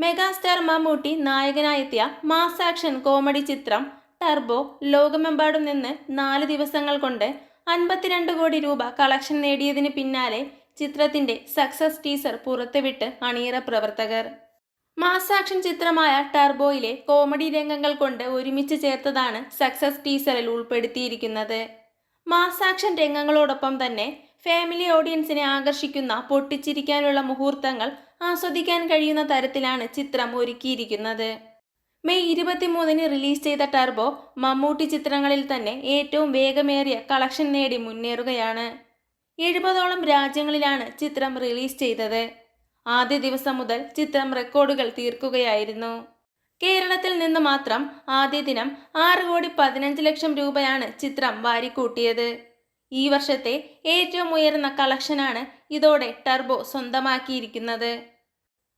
Megastar Mammootty നായകനായെത്തിയ mass action comedy ചിത്രം turbo ലോകമെമ്പാടും നിന്ന് നാല് ദിവസങ്ങൾ കൊണ്ട് അൻപത്തിരണ്ട് കോടി രൂപ കളക്ഷൻ നേടിയതിന് പിന്നാലെ ചിത്രത്തിന്റെ സക്സസ് ടീസർ പുറത്തുവിട്ട് അണിയറ പ്രവർത്തകർ. മാസ് ആക്ഷൻ ചിത്രമായ ടർബോയിലെ കോമഡി രംഗങ്ങൾ കൊണ്ട് ഒരുമിച്ച് ചേർത്തതാണ് സക്സസ് ടീസറിൽ ഉൾപ്പെടുത്തിയിരിക്കുന്നത്. മാസ് ആക്ഷൻ രംഗങ്ങളോടൊപ്പം തന്നെ ഫാമിലി ഓഡിയൻസിനെ ആകർഷിക്കുന്ന പൊട്ടിച്ചിരിക്കാനുള്ള മുഹൂർത്തങ്ങൾ ആസ്വദിക്കാൻ കഴിയുന്ന തരത്തിലാണ് ചിത്രം ഒരുക്കിയിരിക്കുന്നത്. മെയ് ഇരുപത്തിമൂന്നിന് റിലീസ് ചെയ്ത ടർബോ മമ്മൂട്ടി ചിത്രങ്ങളിൽ തന്നെ ഏറ്റവും വേഗമേറിയ കളക്ഷൻ നേടി മുന്നേറുകയാണ്. എഴുപതോളം രാജ്യങ്ങളിലാണ് ചിത്രം റിലീസ് ചെയ്തത്. ആദ്യ ദിവസം മുതൽ ചിത്രം റെക്കോർഡുകൾ തീർക്കുകയായിരുന്നു. കേരളത്തിൽ നിന്ന് മാത്രം ആദ്യ ദിനം ആറ് കോടി പതിനഞ്ച് ലക്ഷം രൂപയാണ് ചിത്രം വാരിക്കൂട്ടിയത്. ഈ വർഷത്തെ ഏറ്റവും ഉയർന്ന കളക്ഷനാണ് ഇതോടെ ടർബോ സ്വന്തമാക്കിയിരിക്കുന്നത്.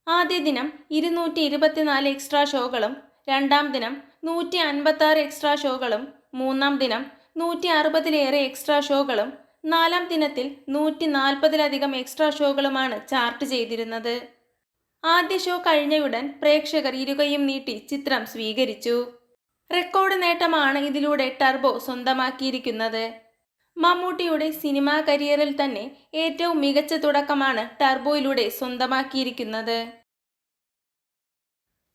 ആദ്യ ദിനം ഇരുന്നൂറ്റി ഇരുപത്തിനാല് എക്സ്ട്രാ ഷോകളും രണ്ടാം ദിനം നൂറ്റി അൻപത്തി ആറ് എക്സ്ട്രാ ഷോകളും മൂന്നാം ദിനം നൂറ്റി അറുപതിലേറെ എക്സ്ട്രാ ഷോകളും നാലാം ദിനത്തിൽ നൂറ്റി നാൽപ്പതിലധികം എക്സ്ട്രാ ഷോകളുമാണ് ചാർട്ട് ചെയ്തിരുന്നത്. ആദ്യ ഷോ കഴിഞ്ഞയുടൻ പ്രേക്ഷകർ ഇരുകയും നീട്ടി ചിത്രം സ്വീകരിച്ചു. റെക്കോർഡ് നേട്ടമാണ് ഇതിലൂടെ ടർബോ സ്വന്തമാക്കിയിരിക്കുന്നത്. മമ്മൂട്ടിയുടെ സിനിമാ കരിയറിൽ തന്നെ ഏറ്റവും മികച്ച തുടക്കമാണ് ടർബോയിലൂടെ സ്വന്തമാക്കിയിരിക്കുന്നത്.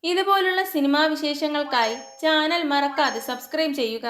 ഇതുപോലുള്ള സിനിമാ വിശേഷങ്ങൾക്കായി ചാനൽ മറക്കാതെ സബ്സ്ക്രൈബ് ചെയ്യുക.